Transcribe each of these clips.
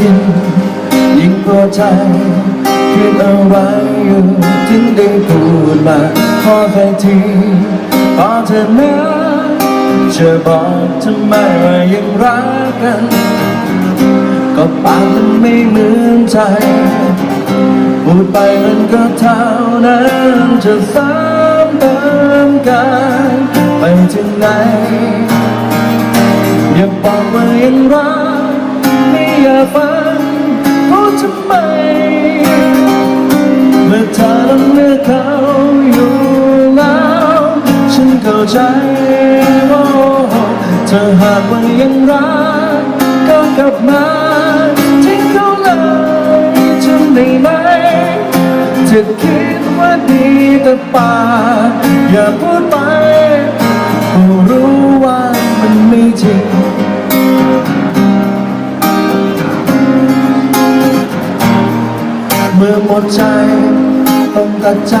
ยินยิ่งกว่าใจคิดอะไรอยู่ถึงได้พูดมาขอใครทีขอเธอนะจะบอกทำไมว่ายังรักกัน ก็ปากมันไม่เหมือนใจพูดไปมันก็เท่านั้นจะซ้ำเติมกันไปถึงไหนอย่าบอกว่ายังรักำไมเมื่อเธอต้องเลือกเขาอยู่แล้ว ฉันเข้าใจว่าเธอหากว่ายังรักก็กลับมาทิ้งเขาเลยทำได้ไหมจะคิดว่าดีแต่ปาอย่าพูดไป ดใจ ต้องตัดใจ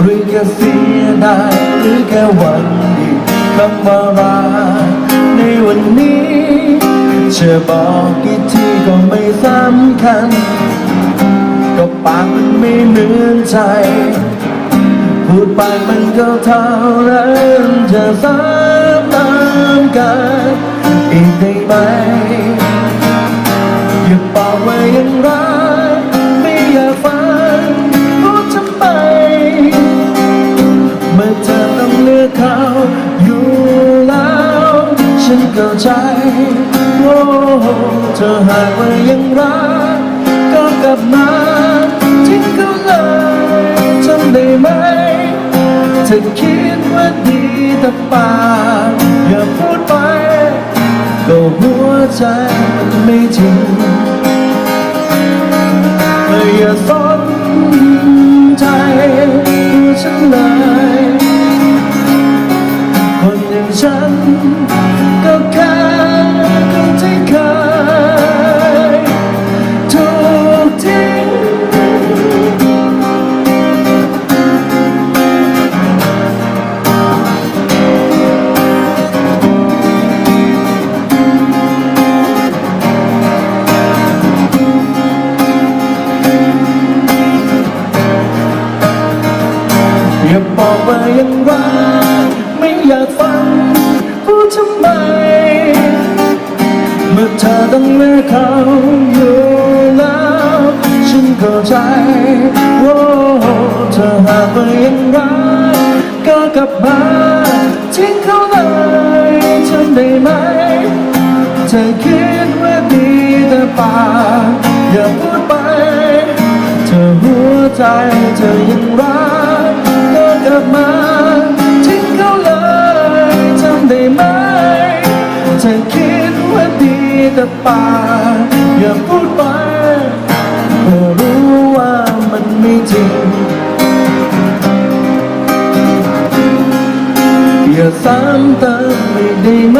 หรือแค่เสียดายหรือแค่หวังดีคำว่ารักในวันนี้จะบอกกี่ทีก็ไม่สำคัญ ก็ปากมันไม่เหมือนใจ พูดไปมันก็เท่านั้นจะซ้ำตามกันอีกได้ไหมอย่าบอกว่ายังรัก เข้าใจโอ้เธอหากว่ายังรักก็กลับมาทิ้งเขาเลยทำได้ไหมเธอคิดว่าดีแต่ปากอย่าพูดไปก็หัวใจมันไม่จริงอย่าสนใจตัวฉันเลยคนอย่างฉันก็ อย่าบอกว่ายังรักไม่อยากฟังพูดทำไม เมื่อเธอต้องเลือกเขาอยู่แล้วฉันเข้าใจโอ้เธอหากว่ายังรักก็กลับมาทิ้งเขาเลยทำได้ไหมเธอคิดว่าดีแต่ปากอย่า เธอคิดว่าดีแต่ปากอย่าพูดไปเธอรู้ว่ามันไม่จริง อย่าซ้ำเติมไม่ได้ไหม